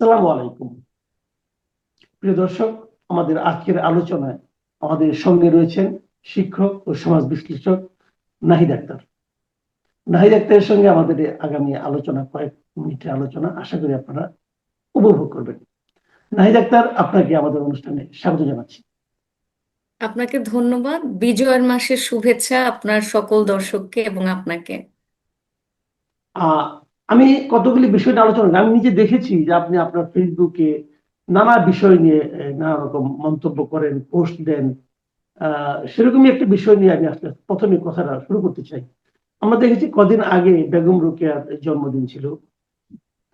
আসসালামু আলাইকুম। প্রিয় দর্শক আমাদের আজকের আলোচনায় আমাদের সঙ্গে রয়েছেন শিক্ষক ও সমাজ বিশ্লেষক নাহিদ আক্তার। নাহিদ আক্তারের সঙ্গে আমাদের আগামী আলোচনা কয়েক মিনিটের আলোচনা আশা করি আপনারা উপভোগ করবেন। নাহিদ আক্তার আপনাকে আমাদের অনুষ্ঠানে স্বাগত জানাচ্ছি। আপনাকে ধন্যবাদ। বিজয়ের মাসের শুভেচ্ছা আপনার সকল দর্শককে এবং আপনাকে। আহ আমি কতগুলি বিষয় নিয়ে আলোচনা। আমি নিজে দেখেছি যে আপনি আপনার ফেসবুকে নানা বিষয় নিয়ে নানা রকম মন্তব্য করেন পোস্ট দেন। সেরকমই একটা বিষয় নিয়ে আমি আসলে প্রথমে কথাটা শুরু করতে চাই। আমরা দেখেছি কদিন আগে বেগম রোকেয়ার জন্মদিন ছিল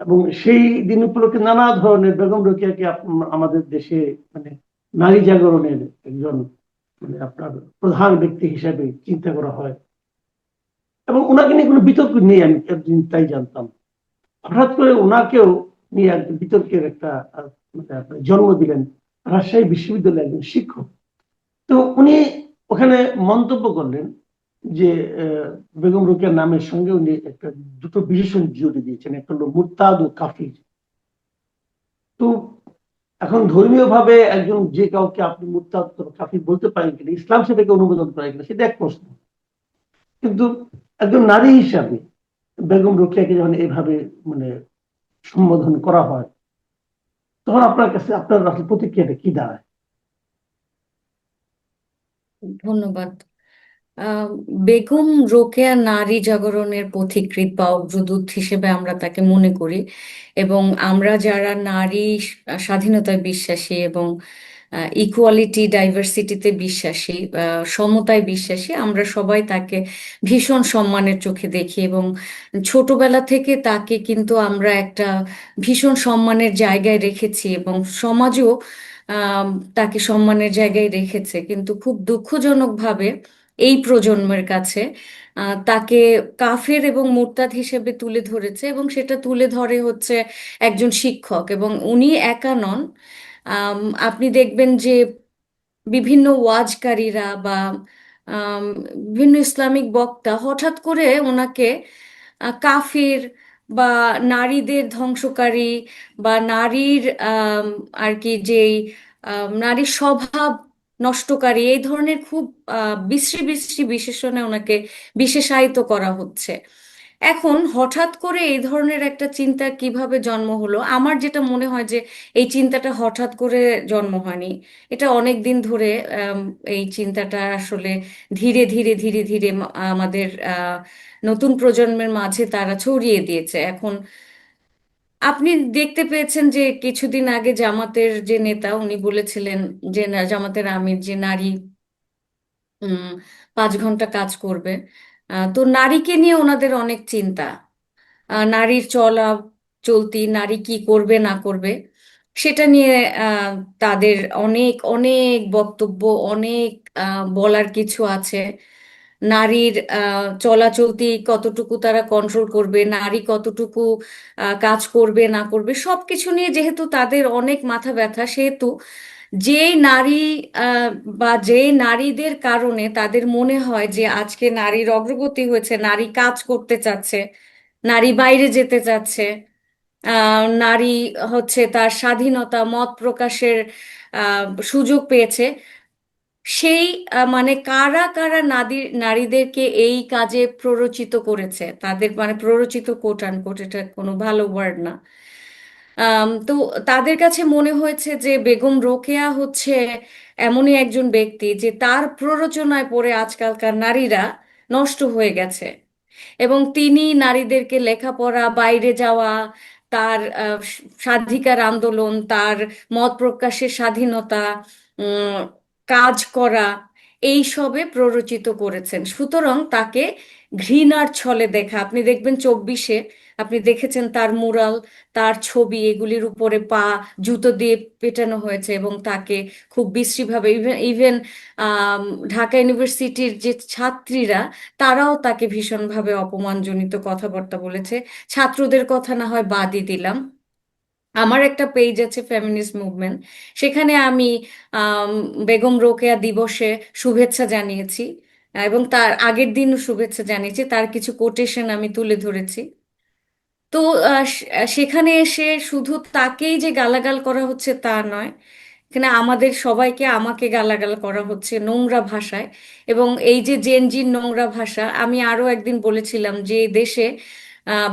এবং সেই দিন উপলক্ষে নানা ধরনের বেগম রোকেয়াকে আমাদের দেশে মানে নারী জাগরণের একজন মানে আপনার প্রধান ব্যক্তি হিসাবে চিন্তা করা হয়। এবং ওনাকে নিয়ে কোনো বিতর্ক নেই, আমি একদিন তাই জানতাম। হঠাৎ করে ওনাকেও নিয়ে একজন বিতর্কের একটা মানে জন্ম দিলেন রাজশাহী বিশ্ববিদ্যালয়ের একজন শিক্ষক। তো উনি ওখানে মন্তব্য করলেন যে বেগম রোকেয়ার নামের সঙ্গে উনি একটা দুটো বিশেষণ জুড়ে দিয়েছেন, একটা হলো মুরতাদ ও কাফির। তো এখন ধর্মীয় ভাবে একজন যে কাউকে আপনি মুরতাদ কাফির বলতে পারেন কিনা, ইসলাম সেটাকে অনুমোদন করে কিনা, সেটা এক প্রশ্ন। কিন্তু একজন নারী হিসাবে বেগম রোকেয়াকে যখন এইভাবে মানে সম্বোধন করা হয়, তখন আপনার কাছে, আপনার আসলে প্রতিক্রিয়াটা কি দাঁড়ায়? ধন্যবাদ। বেগম রোকেয়া নারী জাগরণের পথিকৃৎ বা অগ্রদূত হিসেবে আমরা তাকে মনে করি এবং আমরা যারা নারী স্বাধীনতায় বিশ্বাসী এবং ইকুয়ালিটি ডাইভার্সিটিতে বিশ্বাসী সমতায় বিশ্বাসী। আমরা সবাই তাকে ভীষণ সম্মানের চোখে দেখি এবং ছোটবেলা থেকে তাকে কিন্তু আমরা একটা ভীষণ সম্মানের জায়গায় রেখেছি এবং সমাজও তাকে সম্মানের জায়গায় রেখেছে। কিন্তু খুব দুঃখজনকভাবে এই প্রজন্মের কাছে তাকে কাফের এবং মুরতাদ হিসেবে তুলে ধরেছে এবং সেটা তুলে ধরে হচ্ছে একজন শিক্ষক এবং উনি একা নন। আপনি দেখবেন যে বিভিন্ন ওয়াজকারীরা বা বিভিন্ন ইসলামিক বক্তা হঠাৎ করে ওনাকে কাফির বা নারীদের ধ্বংসকারী বা নারীর আর কি যেই নারীর স্বভাব নষ্টকারী এই ধরনের খুব বিশ্রী বিশ্রী বিশেষণে ওনাকে বিশেষায়িত করা হচ্ছে। এখন হঠাৎ করে এই ধরনের একটা চিন্তা কীভাবে জন্ম হলো? আমার যেটা মনে হয় যে এই চিন্তাটা হঠাৎ করে জন্ম হয়নি। এটা অনেক দিন ধরে এই চিন্তাটা আসলে ধীরে ধীরে ধীরে ধীরে আমাদের নতুন প্রজন্মের মাঝে তারা ছড়িয়ে দিয়েছে। এখন আপনি দেখতে পেয়েছেন যে কিছুদিন আগে জামাতের যে নেতা, উনি বলেছিলেন যে জামাতের আমির যে নারী পাঁচ ঘণ্টা কাজ করবে। তো নারীকে নিয়ে ওনাদের অনেক চিন্তা। নারীর চলা চলতি, নারী কি করবে, না করবে, সেটা নিয়ে তাদের অনেক অনেক বক্তব্য, অনেক বলার কিছু আছে। নারীর চলাচলতি কতটুকু তারা কন্ট্রোল করবে, নারী কতটুকু কাজ করবে, না করবে, সবকিছু নিয়ে যেহেতু তাদের অনেক মাথা ব্যথা, সেহেতু যে নারী বা যে নারীদের কারণে তাদের মনে হয় যে আজকে নারীর অগ্রগতি হয়েছে, নারী কাজ করতে চাচ্ছে, নারী বাইরে যেতে চাচ্ছে নারী হচ্ছে তার স্বাধীনতা, মত প্রকাশের সুযোগ পেয়েছে, সেই মানে কারা কারা নারী নারীদেরকে এই কাজে প্ররোচিত করেছে? তাদের মানে প্ররোচিত কোট আনকোট এটা কোনো ভালো ওয়ার্ড না। তো তাদের কাছে মনে হয়েছে যে বেগম রোকেয়া হচ্ছে এমনই একজন ব্যক্তি যে তার প্ররোচনায় পড়ে আজকালকার নারীরা নষ্ট হয়ে গেছে। এবং তিনি নারীদেরকে লেখাপড়া, বাইরে যাওয়া, তার স্বাধিকার আন্দোলন, তার মত প্রকাশের স্বাধীনতা কাজ করা, এই সবে প্ররোচিত করেছেন। সুতরাং তাকে ঘৃণার ছলে দেখা। আপনি দেখবেন চব্বিশে আপনি দেখেছেন তার মুরাল, তার ছবি, এগুলির উপরে পা জুতো দিয়ে পেটানো হয়েছে এবং তাকে খুব বিশ্রীভাবে ইভেন ইভেন ঢাকা ইউনিভার্সিটির যে ছাত্রীরা, তারাও তাকে ভীষণভাবে অপমানজনিত কথাবার্তা বলেছে। ছাত্রদের কথা না হয় বাদই দিলাম। আমার একটা পেজ আছে ফেমিনিস্ট মুভমেন্ট সেখানে আমি বেগম রোকেয়া দিবসে শুভেচ্ছা জানিয়েছি এবং তার আগের দিনও শুভেচ্ছা জানিয়েছি। তার কিছু কোটেশন আমি তুলে ধরেছি। তো সেখানে এসে শুধু তাকেই যে গালাগাল করা হচ্ছে তা নয়, এখানে আমাদের সবাইকে আমাকে গালাগাল করা হচ্ছে নোংরা ভাষায়। এবং এই যে জেনজির নোংরা ভাষা, আমি আরও একদিন বলেছিলাম যে দেশে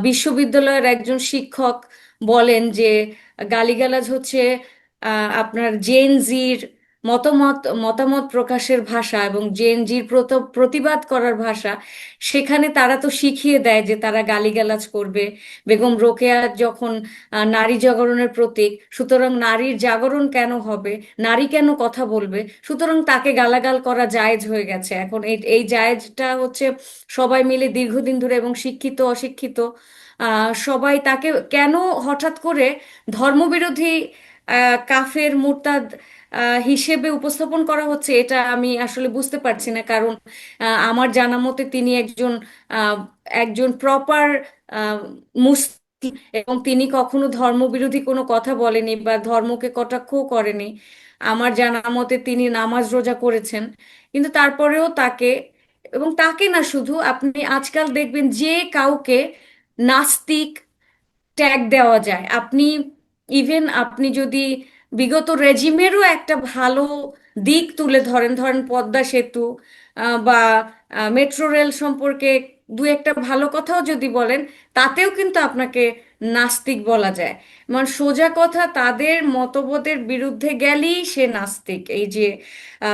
বিশ্ববিদ্যালয়ের একজন শিক্ষক বলেন যে গালিগালাজ হচ্ছে আপনার জেন জির মতামত মতামত প্রকাশের ভাষা এবং জেন জির প্রত- প্রতিবাদ করার ভাষা, সেখানে তারা তো শিখিয়ে দেয় যে তারা গালিগালাজ করবে। বেগম রোকেয়া যখন নারী জাগরণের প্রতীক, সুতরাং নারীর জাগরণ কেন হবে? নারী কেন কথা বলবে? সুতরাং তাকে গালাগাল করা জায়েজ হয়ে গেছে। এখন এই এই জায়েজটা হচ্ছে সবাই মিলে দীর্ঘদিন ধরে এবং শিক্ষিত, অশিক্ষিত সবাই তাকে কেন হঠাৎ করে ধর্মবিরোধী কাফের, মুরতাদ হিসেবে উপস্থাপন করা হচ্ছে, এটা আমি আসলে বুঝতে পারছি না। কারণ আমার জানা মতে তিনি একজন একজন প্রপার মুসলিম এবং তিনি কখনো ধর্মবিরোধী কোনো কথা বলেনি বা ধর্মকে কটাক্ষ করেনি। আমার জানা মতে তিনি নামাজ রোজা করেছেন, কিন্তু তারপরেও তাকে, এবং তাকে না শুধু, আপনি আজকাল দেখবেন যে কাউকে নাস্তিক ট্যাগ দেওয়া যায়। আপনি ইভেন আপনি যদি বিগত রেজিমেরও একটা ভালো দিক তুলে ধরেন ধরেন পদ্মা সেতু বা মেট্রো রেল সম্পর্কে দু একটা ভালো কথাও যদি বলেন, তাতেও কিন্তু আপনাকে নাস্তিক বলা যায়। মানে সোজা কথা, তাদের মতবাদের বিরুদ্ধে গেলেই সে নাস্তিক। এই যে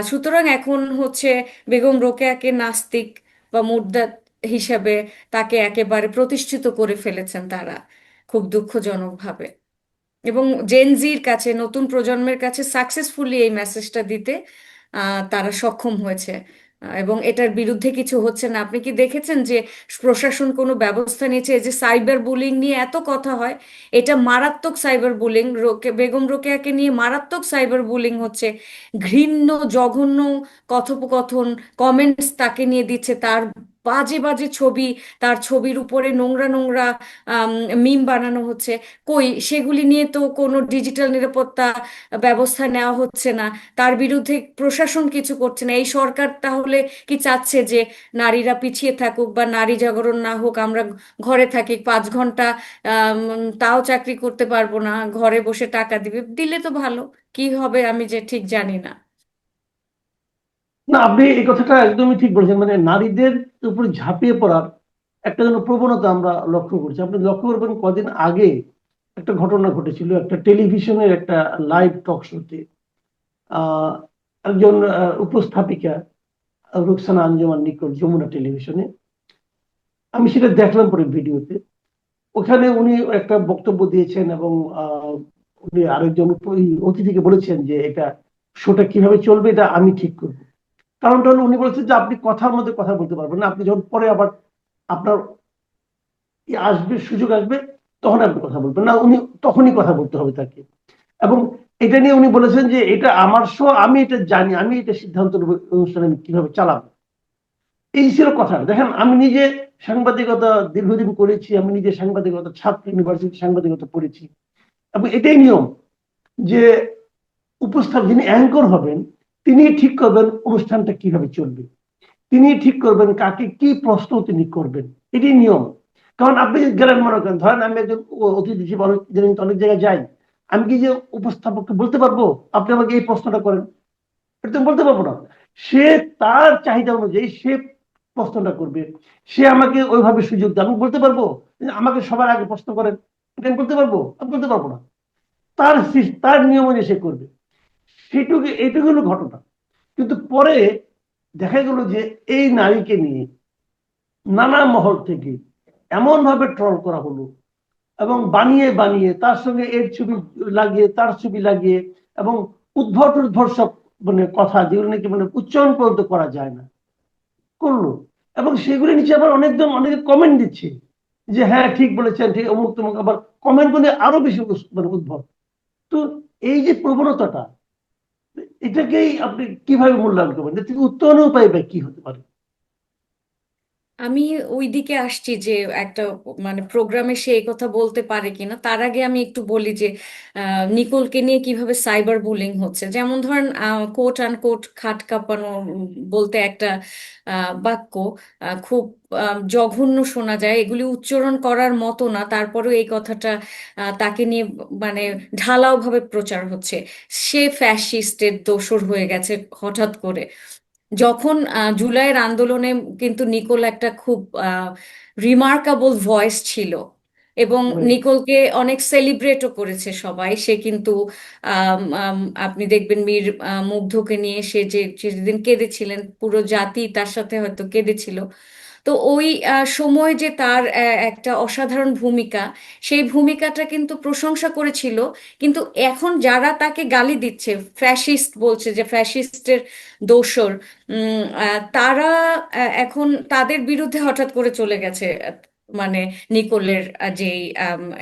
সুতরাং এখন হচ্ছে বেগম রোকেয়াকে নাস্তিক বা মুর্দাত হিসাবে তাকে একেবারে প্রতিষ্ঠিত করে ফেলেছেন তারা, খুব দুঃখজনকভাবে। এবং জেনজির কাছে, নতুন প্রজন্মের কাছে সাকসেসফুলি এই মেসেজটা দিতে তারা সক্ষম হয়েছে। এবং এটার বিরুদ্ধে কিছু হচ্ছে না। আপনি কি দেখেছেন যে প্রশাসন কোনো ব্যবস্থা নিয়েছে? যে সাইবার বুলিং নিয়ে এত কথা হয়, এটা মারাত্মক সাইবার বুলিং বেগম রোকেয়াকে নিয়ে মারাত্মক সাইবার বুলিং হচ্ছে। ঘৃণ্য, জঘন্য কথোপকথন কমেন্টস তাকে নিয়ে দিচ্ছে, তার বাজে বাজে ছবি, তার ছবির উপরে নোংরা নোংরা মিম বানানো হচ্ছে। কই, সেগুলি নিয়ে তো কোনো ডিজিটাল নিরাপত্তা ব্যবস্থা নেওয়া হচ্ছে না। তার বিরুদ্ধে প্রশাসন কিছু করছে না। এই সরকার তাহলে কি চাচ্ছে যে নারীরা পিছিয়ে থাকুক বা নারী জাগরণ না হোক, আমরা ঘরে থাকি, পাঁচ ঘণ্টা তাও চাকরি করতে পারব না, ঘরে বসে টাকা দিবে, দিলে তো ভালো। কি হবে আমি যে ঠিক জানি না। না, আপনি এই কথাটা একদমই ঠিক বলেছেন। মানে নারীদের উপর ঝাঁপিয়ে পড়ার একটা যেন প্রবণতা আমরা লক্ষ্য করছি। আপনি লক্ষ্য করবেন কদিন আগে একটা ঘটনা ঘটেছিল, একটা টেলিভিশনের একটা লাইভ টক শোতে। একজন উপস্থাপিকা রুকসানা আঞ্জুমান নিকট যমুনা টেলিভিশনে। আমি সেটা দেখলাম পরে ভিডিওতে। ওখানে উনি একটা বক্তব্য দিয়েছেন এবং উনি আরেকজন অতিথিকে বলেছেন যে এটা শোটা কীভাবে চলবে, এটা আমি ঠিক করব। কারণটা হলো উনি বলেছেন যে আপনি কথার মধ্যে কথা বলতে পারবেন না। আপনি যখন পরে আবার আপনার আসবে, সুযোগ আসবে, তখন আপনি কথা বলবেন না। উনি তখনই কথা বলতে হবে তাকে। এবং এটা নিয়ে উনি বলেছেন যে এটা আমার শো আমি এটা জানি, আমি এটা সিদ্ধান্ত অনুষ্ঠানে আমি কীভাবে চালাবো। এই ছিল কথা। দেখেন, আমি নিজে সাংবাদিকতা দীর্ঘদিন করেছি, আমি নিজে সাংবাদিকতা ছাত্র ইউনিভার্সিটি সাংবাদিকতা পড়েছি। এবং এটাই নিয়ম যে উপস্থাপ যিনি অ্যাঙ্কর হবেন তিনি ঠিক করবেন অনুষ্ঠানটা কীভাবে চলবে। তিনি ঠিক করবেন কাকে কি প্রশ্ন তিনি করবেন। এটি নিয়ম। কারণ আপনি গেলেন মনে করেন, ধরেন আমি একজন অতিথি হিসেবে অনেক অনেক জায়গায় যাই, আমি কি যে উপস্থাপককে বলতে পারব? আপনি আমাকে এই প্রশ্নটা করেন। এটা বলতে পারব না। সে তার চাহিদা অনুযায়ী সে প্রশ্নটা করবে। সে আমাকে ওইভাবে সুযোগ দেয়। আমি বলতে পারব, আমাকে সবার আগে প্রশ্ন করেন। এটা আমি বলতে পারব? আমি বলতে পারব না। তার তার নিয়ম অনুযায়ী সে করবে। সেটুকু এইটুকু হলো ঘটনা। কিন্তু পরে দেখা গেল যে এই নারীকে নিয়ে নানা মহল থেকে এমন ভাবে ট্রল করা হলো এবং বানিয়ে বানিয়ে তার সঙ্গে এর ছবি লাগিয়ে, তার ছবি লাগিয়ে এবং উদ্ভট উদ্ভট সব মানে কথা যেগুলো নাকি মানে উচ্চারণ পর্যন্ত করা যায় না, করল। এবং সেগুলি নিচে আবার অনেকজন, অনেকে কমেন্ট দিচ্ছে যে হ্যাঁ ঠিক বলেছেন, ঠিক অমুক তমুক আবার কমেন্ট করে আরও বেশি মানে উদ্ভট। তো এই যে প্রবণতাটা এটাকেই আপনি কীভাবে মূল্যায়ন করবেন? এর থেকে উপায় বা কি হতে পারে? আমি ওই দিকে আসছি যে একটা মানে প্রোগ্রামে সে এই কথা বলতে পারে কিনা। তার আগে আমি একটু বলি যে নিকোলকে নিয়ে কীভাবে সাইবার বুলিং হচ্ছে। যেমন ধরেন কোট আন কোট খাট কাঁপানো বলতে একটা বাক্য খুব জঘন্য শোনা যায়। এগুলি উচ্চারণ করার মতো না, তারপরেও এই কথাটা তাকে নিয়ে মানে ঢালাও ভাবে প্রচার হচ্ছে। সে ফ্যাসিস্টের দোসর হয়ে গেছে হঠাৎ করে। যখন জুলাইয়ের আন্দোলনে কিন্তু নিকোল একটা খুব রিমার্কাবল ভয়েস ছিল এবং নিকোলকে অনেক সেলিব্রেটও করেছে সবাই। সে কিন্তু আপনি দেখবেন মীর মুগ্ধকে নিয়ে সে যে যেদিন কেঁদেছিলেন পুরো জাতি তার সাথে হয়তো কেঁদেছিল। তো ওই সময় যে তার একটা অসাধারণ ভূমিকা, সেই ভূমিকাটা কিন্তু প্রশংসা করেছিল। কিন্তু এখন যারা তাকে গালি দিচ্ছে ফ্যাসিস্ট বলছে যে ফ্যাসিস্টের দোসর তারা এখন তাদের বিরুদ্ধে হঠাৎ করে চলে গেছে মানে নিকোলের যেই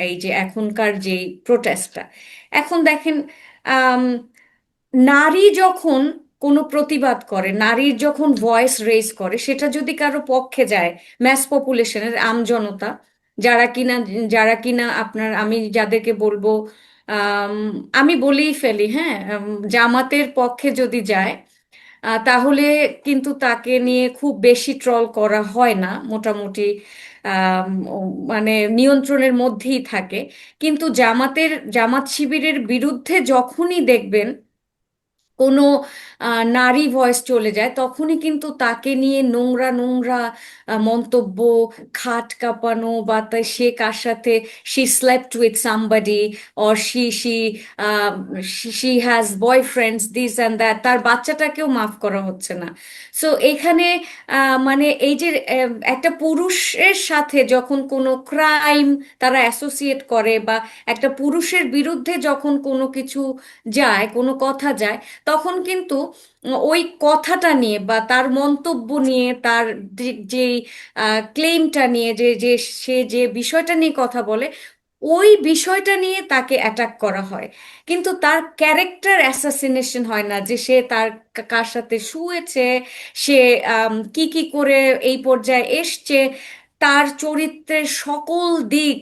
এই যে এখনকার যেই প্রোটেস্টটা এখন দেখেন নারী যখন কোনো প্রতিবাদ করে, নারীর যখন ভয়েস রেজ করে, সেটা যদি কারও পক্ষে যায় ম্যাস পপুলেশনের আমজনতা যারা কিনা যারা কিনা আপনার, আমি যাদেরকে বলব, আমি বলেই ফেলি হ্যাঁ জামাতের পক্ষে যদি যায় তাহলে কিন্তু তাকে নিয়ে খুব বেশি ট্রল করা হয় না, মোটামুটি মানে নিয়ন্ত্রণের মধ্যেই থাকে। কিন্তু জামাতের, জামাত শিবিরের বিরুদ্ধে যখনই দেখবেন কোনো নারী ভয়েস চলে যায়, তখনই কিন্তু তাকে নিয়ে নোংরা নোংরা মন্তব্য, খাট কাঁপানো বা তা- সে কার সাথে she slept with somebody or she she she has boyfriends this and that তার বাচ্চাটাকেও মাফ করা হচ্ছে না। সো এখানে মানে এই যে একটা পুরুষের সাথে যখন কোনো ক্রাইম তারা অ্যাসোসিয়েট করে বা একটা পুরুষের বিরুদ্ধে যখন কোনো কিছু যায়, কোনো কথা যায় তখন কিন্তু ওই কথাটা নিয়ে বা তার মন্তব্য নিয়ে, তার যে ক্লেমটা নিয়ে, যে যে, সে যে বিষয়টা নিয়ে কথা বলে, ওই বিষয়টা নিয়ে তাকে অ্যাটাক করা হয়। কিন্তু তার ক্যারেক্টার অ্যাসাসিনেশন হয় না যে সে তার কার সাথে শুয়েছে, সে কি কি করে এই পর্যায়ে এসছে, তার চরিত্রের সকল দিক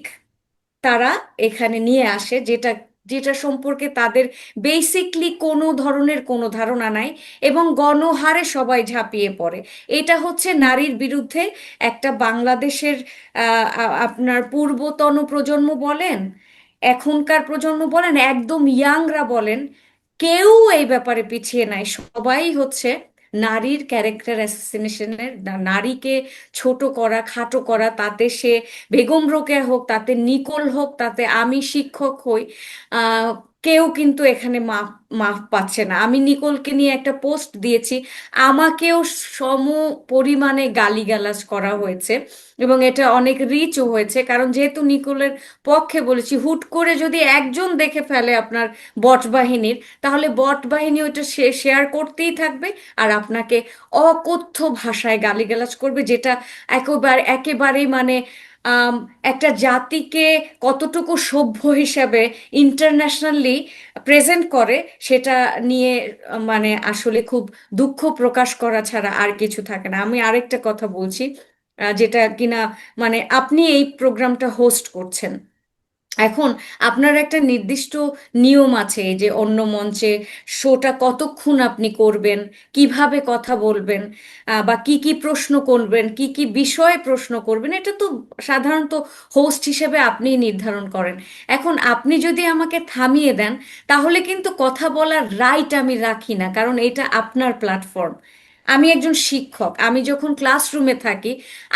তারা এখানে নিয়ে আসে, যেটা যেটা সম্পর্কে তাদের বেসিকলি কোনো ধরনের কোনো ধারণা নাই এবং গণহারে সবাই ঝাঁপিয়ে পড়ে। এটা হচ্ছে নারীর বিরুদ্ধে একটা বাংলাদেশের আপনার পূর্বতন প্রজন্ম বলেন, এখনকার প্রজন্ম বলেন, একদম ইয়াংরা বলেন, কেউ এই ব্যাপারে পিছিয়ে নাই। সবাই হচ্ছে নারীর ক্যারেক্টার অ্যাসাসিনেশনের নারীকে ছোট করা, খাটো করা, তাতে সে বেগম রোকেয়া হোক, তাতে নিকোল হোক, তাতে আমি শিক্ষক হই কেউ কিন্তু এখানে মাপ মাপ পাচ্ছে না। আমি নিকোলকে নিয়ে একটা পোস্ট দিয়েছি। আমাকেও সম পরিমাণে গালিগালাজ করা হয়েছে এবং এটা অনেক রিচও হয়েছে। কারণ যেহেতু নিকোলের পক্ষে বলেছি, হুট করে যদি একজন দেখে ফেলে আপনার বট বাহিনীর, তাহলে বট বাহিনী ওইটা শেয়ার করতেই থাকবে আর আপনাকে অকথ্য ভাষায় গালিগালাজ করবে, যেটা একেবারে, একেবারেই মানে একটা জাতিকে কতটুকু সভ্য হিসাবে ইন্টারন্যাশনালি প্রেজেন্ট করে সেটা নিয়ে মানে আসলে খুব দুঃখ প্রকাশ করা ছাড়া আর কিছু থাকে না। আমি আরেকটা কথা বলছি যেটা কিনা মানে আপনি এই প্রোগ্রামটা হোস্ট করছেন। এখন আপনার একটা নির্দিষ্ট নিয়ম আছে যে অন্য মঞ্চে শোটা কতক্ষণ আপনি করবেন, কীভাবে কথা বলবেন বা কি কি প্রশ্ন করবেন, কি কি বিষয়ে প্রশ্ন করবেন, এটা তো সাধারণত হোস্ট হিসেবে আপনিই নির্ধারণ করেন। এখন আপনি যদি আমাকে থামিয়ে দেন, তাহলে কিন্তু কথা বলার রাইট আমি রাখি না, কারণ এটা আপনার প্ল্যাটফর্ম আমি একজন শিক্ষক, আমি যখন ক্লাসরুমে থাকি,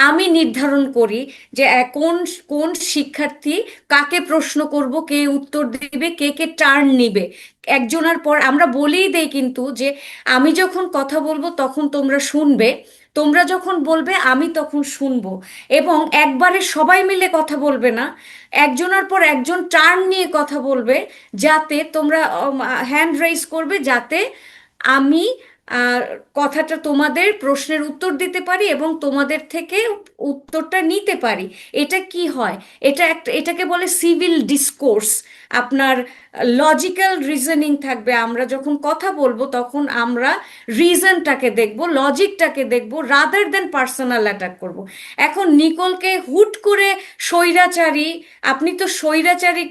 আমি নির্ধারণ করি যে কোন কোন শিক্ষার্থী কাকে প্রশ্ন করব, কে উত্তর দিবে, কে কে টার্ন নিবে। একজনের পর, আমরা বলেই দেই কিন্তু যে, আমি যখন কথা বলব তখন তোমরা শুনবে, তোমরা যখন বলবে আমি তখন শুনব। এবং একবারে সবাই মিলে কথা বলবে না, একজনের পর একজন টার্ন নিয়ে কথা বলবে, যাতে তোমরা হ্যান্ড রেইজ করবে, যাতে আমি কথাটা তোমাদের প্রশ্নের উত্তর দিতে পারি এবং তোমাদের থেকে উত্তরটা নিতে পারি। এটা কি হয়? এটা একটা এটাকে বলে সিভিল ডিসকোর্স আপনার লজিক্যাল রিজনিং থাকবে। আমরা যখন কথা বলব, তখন আমরা রিজনটাকে দেখব লজিকটাকে দেখব রাদার দেন পার্সোনাল অ্যাটাক করব। এখন নিকোলকে হুট করে স্বৈরাচারী, আপনি তো স্বৈরাচারী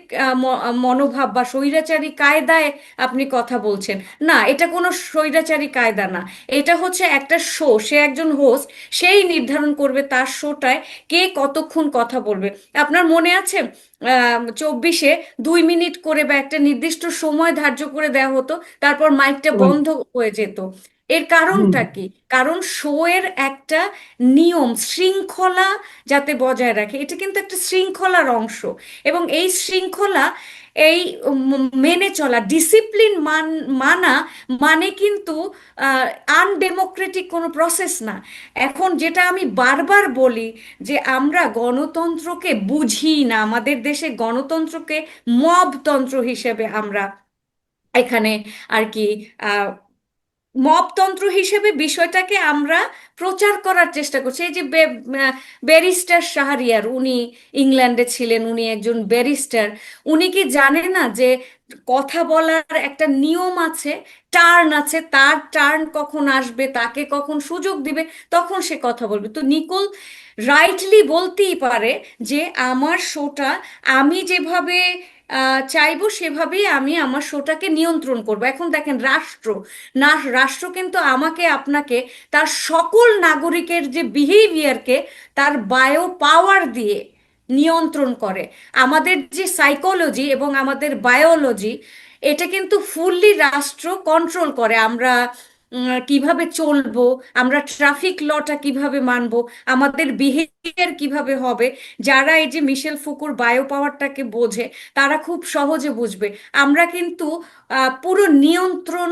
মনোভাব বা স্বৈরাচারী কায়দায় আপনি কথা বলছেন। না, এটা কোনো স্বৈরাচারী কায়দা না। এটা হচ্ছে একটা শো, সে একজন হোস্ট সেই নির্ধারণ করবে তার শোটায় কে কতক্ষণ কথা বলবে। আপনার মনে আছে? চব্বিশে দুই মিনিট করে বা একটা নির্দিষ্ট সময় ধার্য করে দেওয়া হতো তারপর মাইকটা বন্ধ হয়ে যেত। এর কারণটা কি? কারণ শো এর একটা নিয়ম শৃঙ্খলা যাতে বজায় রাখে এটা কিন্তু একটা শৃঙ্খলার অংশ। এবং এই শৃঙ্খলা এই মেনে চলা ডিসিপ্লিন মান, মানা মানে কিন্তু আনডেমোক্রেটিক কোনো প্রসেস না। এখন যেটা আমি বারবার বলি যে আমরা গণতন্ত্রকে বুঝি না, আমাদের দেশে গণতন্ত্রকে মবতন্ত্র হিসেবে আমরা এখানে আর কি আহ মবতন্ত্র হিসেবে বিষয়টাকে আমরা প্রচার করার চেষ্টা করছি। এই যে ব্যারিস্টার শাহরিয়ার, উনি ইংল্যান্ডে ছিলেন, উনি একজন ব্যারিস্টার, উনি কি জানে না যে কথা বলার একটা নিয়ম আছে, টার্ন আছে, তার টার্ন কখন আসবে, তাকে কখন সুযোগ দিবে, তখন সে কথা বলবে। তো নিকোল রাইটলি বলতেই পারে যে আমার শোটা আমি যেভাবে চাইব সেভাবেই আমি আমার শোটাকে নিয়ন্ত্রণ করব। এখন দেখেন রাষ্ট্র, না, রাষ্ট্র কিন্তু আমাকে, আপনাকে তার সকল নাগরিকের যে বিহেভিয়ারকে তার বায়ো পাওয়ার দিয়ে নিয়ন্ত্রণ করে। আমাদের যে সাইকোলজি এবং আমাদের বায়োলজি এটা কিন্তু ফুললি রাষ্ট্র কন্ট্রোল করে। আমরা কীভাবে চলবো? আমরা ট্রাফিক লটা কীভাবে মানবো? আমাদের বিহেভিয়ার কীভাবে হবে? যারা এই যে মিশেল ফুকুর বায়ো পাওয়ারটাকে বোঝে, তারা খুব সহজে বুঝবে। আমরা কিন্তু পুরো নিয়ন্ত্রণ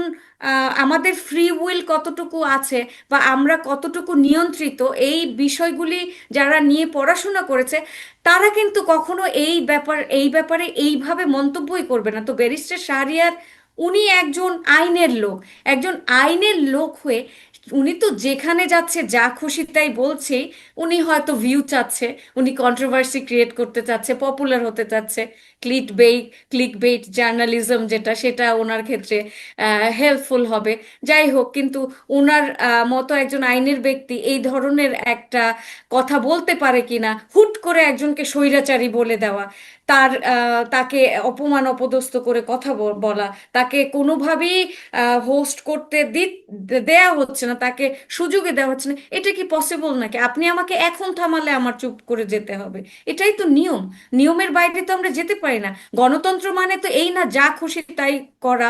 আমাদের ফ্রি উইল কতটুকু আছে বা আমরা কতটুকু নিয়ন্ত্রিত, এই বিষয়গুলি যারা নিয়ে পড়াশোনা করেছে, তারা কিন্তু কখনো এই ব্যাপার, এই ব্যাপারে এইভাবে মন্তব্যই করবে না। তো ব্যারিস্টার শাহরিয়ার উনি একজন আইনের লোক, একজন আইনের লোক হয়ে উনি তো যেখানে যাচ্ছে যা খুশি তাই বলছেই উনি হয়তো ভিউ চাচ্ছে, উনি কন্ট্রোভার্সি ক্রিয়েট করতে চাচ্ছে পপুলার হতে চাচ্ছে। Click bait click bait journalism যেটা, সেটা ওনার ক্ষেত্রে হেল্পফুল হবে। যাই হোক, কিন্তু ওনার মতো একজন আইনের ব্যক্তি এই ধরনের একটা কথা বলতে পারে কিনা, হুট করে একজনকে স্বৈরাচারী বলে দেওয়া, তার তাকে অপমান অপদস্থ করে কথা বলা, তাকে কোনোভাবেই হোস্ট করতে দি দেয়া হচ্ছে না, তাকে সুযোগে দেওয়া হচ্ছে না, এটা কি পসিবল নাকি? আপনি আমাকে এখন থামালে আমার চুপ করে যেতে হবে। এটাই তো নিয়ম। নিয়মের বাইরে তো আমরা যেতে পারি না। গণতন্ত্র মানে তো এই না, যা খুশি তাই করা।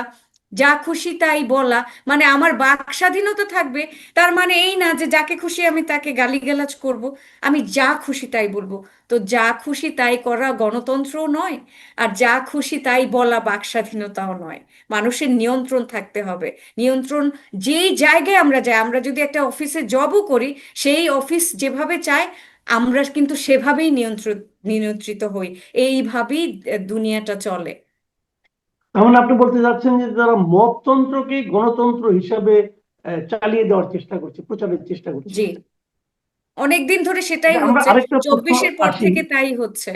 যা খুশি তাই বলা। মানে আমার বাক স্বাধীনতা থাকবে। তার মানে এই না যে যাকে খুশি আমি তাকে গালিগালাজ করব। আমি যা খুশি তাই বলব। তো যা খুশি তাই করা গণতন্ত্রও নয়, আর যা খুশি তাই বলা বাক স্বাধীনতাও নয়। মানুষের নিয়ন্ত্রণ থাকতে হবে। নিয়ন্ত্রণ যেই জায়গায় আমরা যাই, আমরা যদি একটা অফিসে জবও করি, সেই অফিস যেভাবে চায়, আমরা কিন্তু সেভাবেই নিয়ন্ত্রিত নিয়ন্ত্রিত হই। এইভাবেই দুনিয়াটা চলে। মানে আপনি বলতে চাচ্ছেন যে তারা মবতন্ত্রকে গণতন্ত্র হিসাবে চালিয়ে দেওয়ার চেষ্টা করছে প্রচারের চেষ্টা করছে। জি। অনেকদিন ধরে সেটাই হচ্ছে। চব্বিশের পর থেকে তাই হচ্ছে।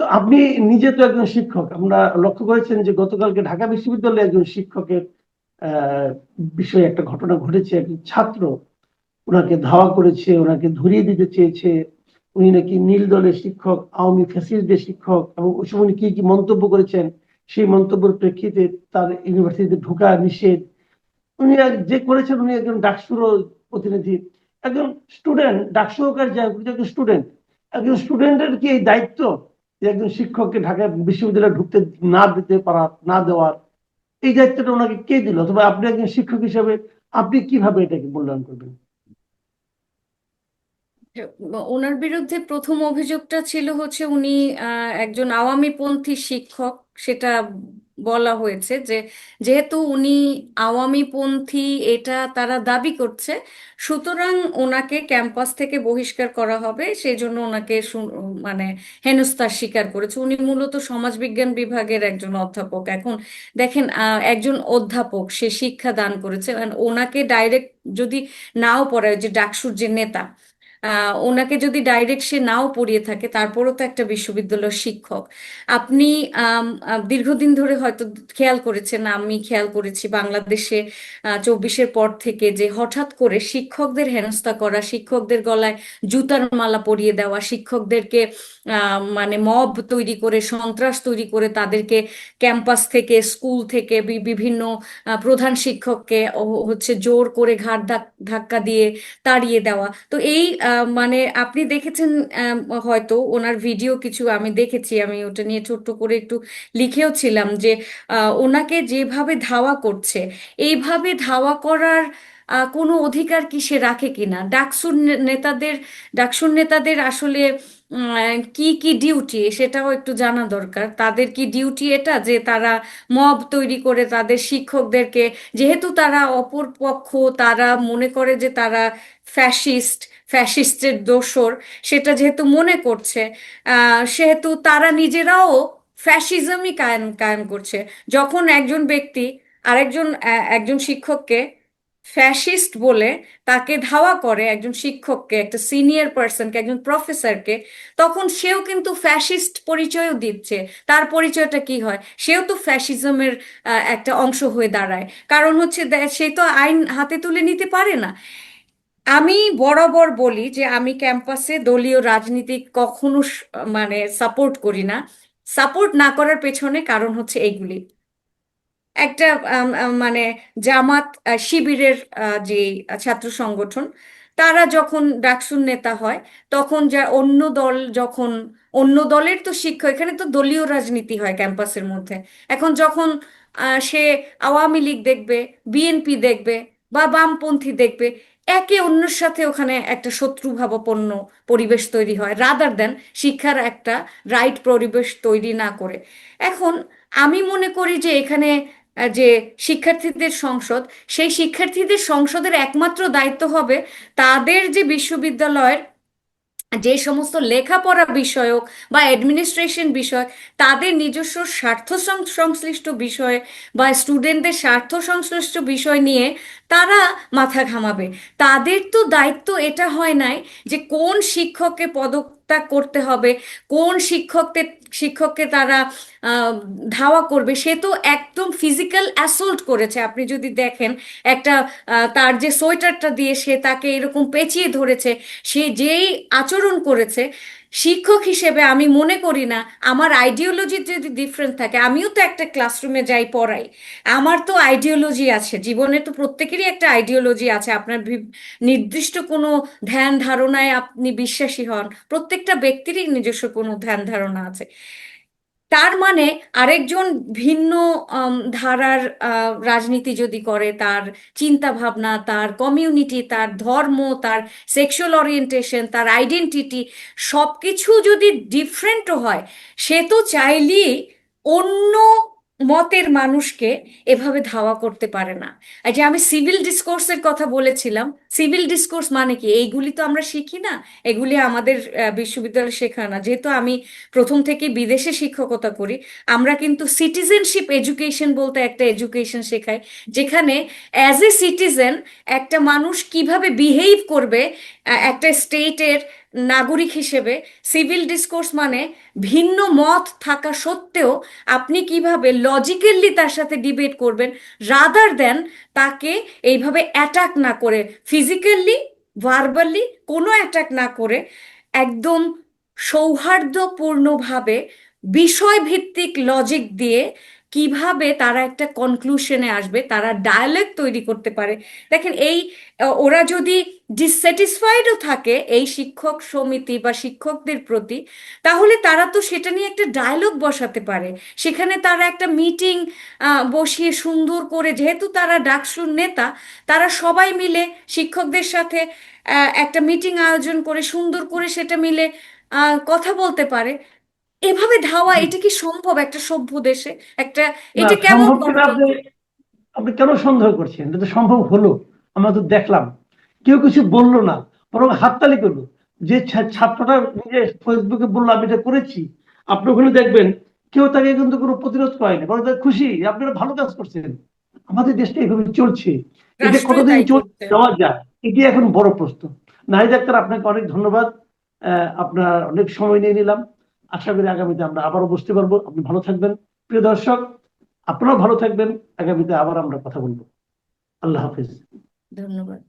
তো আপনি নিজে তো একজন শিক্ষক। আমরা লক্ষ্য করেছেন যে গতকালকে ঢাকা বিশ্ববিদ্যালয়ে একজন শিক্ষকের বিষয়ে একটা ঘটনা ঘটেছে। একজন ছাত্র ওনাকে ধাওয়া করেছে ওনাকে ধরিয়ে দিতে চেয়েছে। উনি নাকি নীল দলের শিক্ষক আওয়ামী ফ্যাসিস্টদের শিক্ষক এবং ওই সময় উনি কি কি মন্তব্য করেছেন সেই মন্তব্যের প্রেক্ষিতে তার ইউনিভার্সিটিতে ঢোকা নিষেধ। উনি যে করেছেন উনি একজন ডাকসুর প্রতিনিধি। একজন স্টুডেন্ট ডাকসু হোক যাই হোক, একজন স্টুডেন্ট একজন স্টুডেন্টের কি এই দায়িত্ব যে একজন শিক্ষককে ঢাকা বিশ্ববিদ্যালয়ে ঢুকতে না দিতে পারা না দেওয়ার? এই দায়িত্বটা ওনাকে কে দিল? অথবা আপনি একজন শিক্ষক হিসেবে আপনি কীভাবে এটাকে মূল্যায়ন করবেন? ওনার বিরুদ্ধে প্রথম অভিযোগটা ছিল হচ্ছে উনি একজন আওয়ামীপন্থী শিক্ষক। সেটা বলা হয়েছে যে যেহেতু উনি আওয়ামীপন্থী, এটা তারা দাবি করছে, সুতরাং ওনাকে ক্যাম্পাস থেকে বহিষ্কার করা হবে। সেই জন্য ওনাকে মানে হেনস্থার শিকার করেছে। উনি মূলত সমাজবিজ্ঞান বিভাগের একজন অধ্যাপক। এখন দেখেন একজন অধ্যাপক, সে শিক্ষা দান করেছে। ওনাকে ডাইরেক্ট যদি নাও পড়ায়, যে ডাকসুর যে নেতা ওনাকে যদি ডাইরেক্ট সে নাও পড়িয়ে থাকে, তারপরও তো একটা বিশ্ববিদ্যালয়ের শিক্ষক। আপনি দীর্ঘদিন ধরে হয়তো খেয়াল করেছেন, আমি খেয়াল করেছি বাংলাদেশে চব্বিশের পর থেকে যে হঠাৎ করে শিক্ষকদের হেনস্থা করা, শিক্ষকদের গলায় জুতার মালা পরিয়ে দেওয়া, শিক্ষকদেরকে মানে মব তৈরি করে, সন্ত্রাস তৈরি করে তাদেরকে ক্যাম্পাস থেকে, স্কুল থেকে বিভিন্ন প্রধান শিক্ষককে হচ্ছে জোর করে ঘাট ধাক- ধাক্কা দিয়ে তাড়িয়ে দেওয়া। তো এই মানে আপনি দেখেছেন হয়তো ওনার ভিডিও কিছু আমি দেখেছি, আমি ওটা নিয়ে ছোট্ট করে একটু লিখেও ছিলাম যে ওনাকে যেভাবে ধাওয়া করছে, এইভাবে ধাওয়া করার কোনো অধিকার কি সে রাখে কিনা? ডাকসুর নেতাদের ডাকসুর নেতাদের আসলে কি কি ডিউটি সেটাও একটু জানা দরকার। তাদের কি ডিউটি এটা? যে তারা মব তৈরি করে তাদের শিক্ষকদেরকে, যেহেতু তারা অপর পক্ষ, তারা মনে করে যে তারা ফ্যাসিস্ট ফ্যাসিস্টের দোসর সেটা যেহেতু মনে করছে সেহেতু তারা নিজেরাও ফ্যাসিজমই কায়েম কায়েম করছে। যখন একজন ব্যক্তি আরেকজন একজন শিক্ষককে ফ্যাসিস্ট বলে তাকে ধাওয়া করে একজন শিক্ষককে, একটা সিনিয়র পার্সনকে, একজন প্রফেসরকে, তখন সেও কিন্তু ফ্যাসিস্ট পরিচয়ও দিচ্ছে। তার পরিচয়টা কি হয়? সেও তো ফ্যাসিজমের একটা অংশ হয়ে দাঁড়ায়। কারণ হচ্ছে, সে তো আইন হাতে তুলে নিতে পারে না। আমি বরাবর বলি যে আমি ক্যাম্পাসে দলীয় রাজনীতি কখনো মানে সাপোর্ট করি না। সাপোর্ট না করার পেছনে কারণ হচ্ছে এইগুলি। একটা মানে জামাত শিবিরের যে ছাত্র সংগঠন, তারা যখন ডাকসুর নেতা হয়, তখন যা অন্য দল যখন, অন্য দলের তো শিক্ষা, এখানে তো দলীয় রাজনীতি হয় ক্যাম্পাসের মধ্যে। এখন যখন সে আওয়ামী লীগ দেখবে, বিএনপি দেখবে বা বামপন্থী দেখবে একে অন্যের সাথে ওখানে একটা শত্রুভাবাপন্ন পরিবেশ তৈরি হয় রাদার দেন শিক্ষার একটা রাইট পরিবেশ তৈরি না করে। এখন আমি মনে করি যে এখানে যে শিক্ষার্থীদের সংসদ, সেই শিক্ষার্থীদের সংসদের একমাত্র দায়িত্ব হবে তাদের যে বিশ্ববিদ্যালয়ের যে সমস্ত লেখাপড়া বিষয়ক বা অ্যাডমিনিস্ট্রেশন বিষয় তাদের নিজস্ব স্বার্থ সংশ্লিষ্ট বিষয়ে বা স্টুডেন্টদের স্বার্থ সংশ্লিষ্ট বিষয় নিয়ে তারা মাথা ঘামাবে। তাদের তো দায়িত্ব এটা হয় নাই যে কোন শিক্ষককে পদত্যাগ করতে হবে। কোন শিক্ষককে শিক্ষককে তারা ধাওয়া করবে সে তো একদম ফিজিক্যাল অ্যাসল্ট করেছে। আপনি যদি দেখেন একটা তার যে সোয়েটারটা দিয়ে সে তাকে এরকম পেঁচিয়ে ধরেছে, সে যেই আচরণ করেছে শিক্ষক হিসেবে আমি মনে করি না, আমার আইডিওলজির যদি ডিফারেন্ট থাকে, আমিও তো একটা ক্লাসরুমে যাই পড়াই। আমার তো আইডিওলজি আছে, জীবনে তো প্রত্যেকেরই একটা আইডিওলজি আছে, আপনার নির্দিষ্ট কোনো ধ্যান ধারণায় আপনি বিশ্বাসী হন, প্রত্যেকটা ব্যক্তিরই নিজস্ব কোনো ধ্যান ধারণা আছে। তার মানে আরেকজন ভিন্ন ধারার রাজনীতি যদি করে, তার চিন্তা ভাবনা তার কমিউনিটি তার ধর্ম, তার সেক্সুয়াল ওরিয়েন্টেশন তার আইডেন্টিটি সবকিছু যদি ডিফারেন্টও হয়, সে তো চাইলেই অন্য মতের মানুষকে এভাবে ধাওয়া করতে পারে না। এই যে আমি সিভিল ডিসকোর্সের কথা বলেছিলাম, সিভিল ডিসকোর্স মানে কি? এইগুলি তো আমরা শিখি না, এগুলি আমাদের বিশ্ববিদ্যালয়ে শেখায় না। যেহেতু আমি প্রথম থেকে বিদেশে শিক্ষকতা করি, আমরা কিন্তু সিটিজেনশিপ এডুকেশন বলতে একটা এডুকেশন শেখাই, যেখানে অ্যাজ এ সিটিজেন একটা মানুষ কীভাবে বিহেভ করবে একটা স্টেটের নাগরিক হিসেবে সিভিল ডিসকোর্স মানে ভিন্ন মত থাকা সত্ত্বেও আপনি কীভাবে লজিক্যালি তার সাথে ডিবেট করবেন রাদার দেন তাকে এইভাবে অ্যাটাক না করে ফিজিক্যালি ভার্বালি কোনো অ্যাটাক না করে একদম সৌহার্দ্যপূর্ণভাবে বিষয়ভিত্তিক লজিক দিয়ে কীভাবে তারা একটা কনক্লুশনে আসবে, তারা ডায়ালগ তৈরি করতে পারে। দেখেন এই ওরা যদি ডিসস্যাটিসফাইডও থাকে এই শিক্ষক সমিতি বা শিক্ষকদের প্রতি, তাহলে তারা তো সেটা নিয়ে একটা ডায়ালগ বসাতে পারে। সেখানে তারা একটা মিটিং বসিয়ে সুন্দর করে, যেহেতু তারা ডাকসুর নেতা, তারা সবাই মিলে শিক্ষকদের সাথে একটা মিটিং আয়োজন করে সুন্দর করে সেটা মিলে কথা বলতে পারে। এভাবে ধাওয়া এটা কি সম্ভব একটা সভ্য দেশে? একটা এটা কেমন আপনি কেন সন্দেহ করছেন? এটা তো সম্ভব হলো আমরা তো দেখলাম। কেউ কিছু বলল না বরং হাততালি করল। যে ছাত্রটা নিজে ফেসবুকে বলল আমি এটা করেছি। আপনি ওখানে দেখবেন কেউ তাকে কিন্তু কোনো প্রতিরোধ করেনি বরং তারা খুশি আপনারা ভালো কাজ করছেন। আমাদের দেশটা এভাবে চলছে। এটা কতদিন চলতে করছে। যায় এটি এখন বড় প্রশ্ন। নাহিদ আক্তার আপনাকে অনেক ধন্যবাদ। আহ, আপনার অনেক সময় নিয়ে নিলাম। আশা করি আগামীতে আমরা আবারও বুঝতে পারব। আপনি ভালো থাকবেন। প্রিয় দর্শক, আপনারাও ভালো থাকবেন। আগামীতে আবার আমরা কথা বলব। আল্লাহ হাফিজ। ধন্যবাদ।